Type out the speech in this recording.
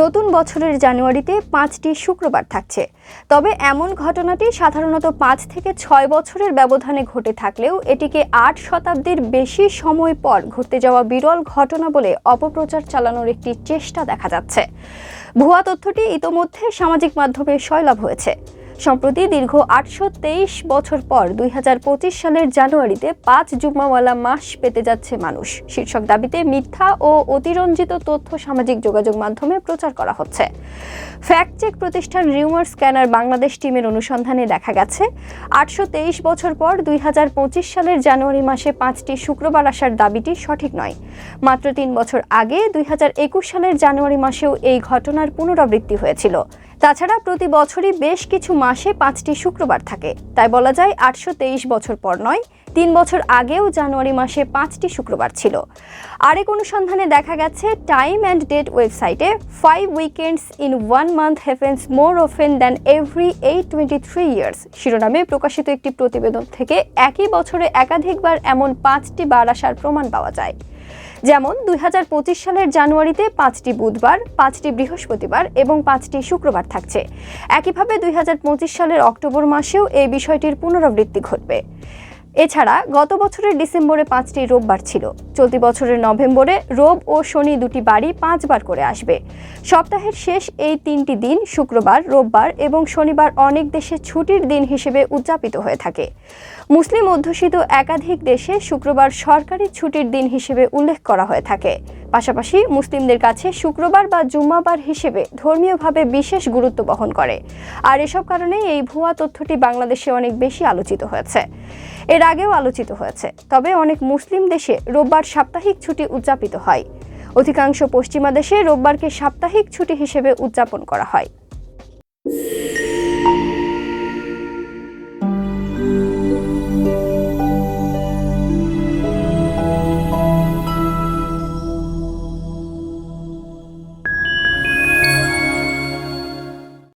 নতুন বছরের জানুয়ারিতে পাঁচটি শুক্রবার থাকছে। তবে এমন ঘটনাটি সাধারণত পাঁচ থেকে ছয় বছরের ব্যবধানে ঘটে থাকলেও এটিকে আট শতাব্দীর বেশি সময় পর ঘটতে যাওয়া বিরল ঘটনা বলে অপপ্রচার চালানোর একটি চেষ্টা দেখা যাচ্ছে। ভুয়া তথ্যটি ইতোমধ্যে সামাজিক মাধ্যমে সয়লাভ হয়েছে। সম্প্রতি দীর্ঘ আটশো তেইশ বছর পর দুই হাজার পঁচিশ সালের জানুয়ারিতে পাঁচ জুম্মাওয়ালা মাস পেতে যাচ্ছে মানুষ। শীর্ষক দাবিতে মিথ্যা ও অতিরঞ্জিত তথ্য সামাজিক যোগাযোগ মাধ্যমে প্রচার করা হচ্ছে। ফ্যাক্ট চেক প্রতিষ্ঠান রিউমার স্ক্যানার বাংলাদেশ টিমের অনুসন্ধানে দেখা গেছে, আটশো তেইশ বছর পর দুই হাজার পঁচিশ সালের জানুয়ারি মাসে পাঁচটি শুক্রবার আসার দাবিটি সঠিক নয়। মাত্র তিন বছর আগে দুই হাজার একুশ সালের জানুয়ারি মাসেও এই ঘটনার পুনরাবৃত্তি হয়েছিল। তাছাড়া প্রতি বছরই বেশ কিছু মাসে পাঁচটি শুক্রবার থাকে। তাই বলা যায় আটশো তেইশ বছর পর নয়, তিন বছর আগেও জানুয়ারি মাসে পাঁচটি শুক্রবার ছিল। আরেক অনুসন্ধানে দেখা গেছে টাইম অ্যান্ড ডেট ওয়েবসাইটে five weekends in one month happens more often than every eight twenty three years শিরোনামে প্রকাশিত একটি প্রতিবেদন থেকে একই বছরে একাধিকবার এমন পাঁচটি বার আসার প্রমাণ পাওয়া যায়। যেমন দুই হাজার পঁচিশ সালের জানুয়ারিতে পাঁচটি বুধবার, পাঁচটি বৃহস্পতিবার এবং পাঁচটি শুক্রবার থাকছে। একইভাবে দুই হাজার পঁচিশ সালের অক্টোবর মাসেও এই বিষয়টির পুনরাবৃত্তি ঘটবে। এছাড়া গত বছরের ডিসেম্বরে পাঁচটি রোববার ছিল। চলতি বছরের নভেম্বরে রোব ও শনি দুটি বাড়ি পাঁচবার করে আসবে। সপ্তাহের শেষ এই তিনটি দিন শুক্রবার, রোববার এবং শনিবার অনেক দেশে ছুটির দিন হিসেবে উদযাপিত হয়ে থাকে। মুসলিম অধ্যুষিত একাধিক দেশে শুক্রবার সরকারি ছুটির দিন হিসেবে উল্লেখ করা হয়ে থাকে। পাশাপাশি মুসলিমদের কাছে শুক্রবার বা জুম্মাবার হিসেবে ধর্মীয়ভাবে বিশেষ গুরুত্ব বহন করে। আর এসব কারণে এই ভুয়া তথ্যটি বাংলাদেশে অনেক বেশি আলোচিত হয়েছে। এর আগেও আলোচিত হয়েছে। তবে অনেক মুসলিম দেশে রোববার সাপ্তাহিক ছুটি উদযাপিত হয়। অধিকাংশ পশ্চিমা দেশে রোববারকে সাপ্তাহিক ছুটি হিসেবে উদযাপন করা হয়।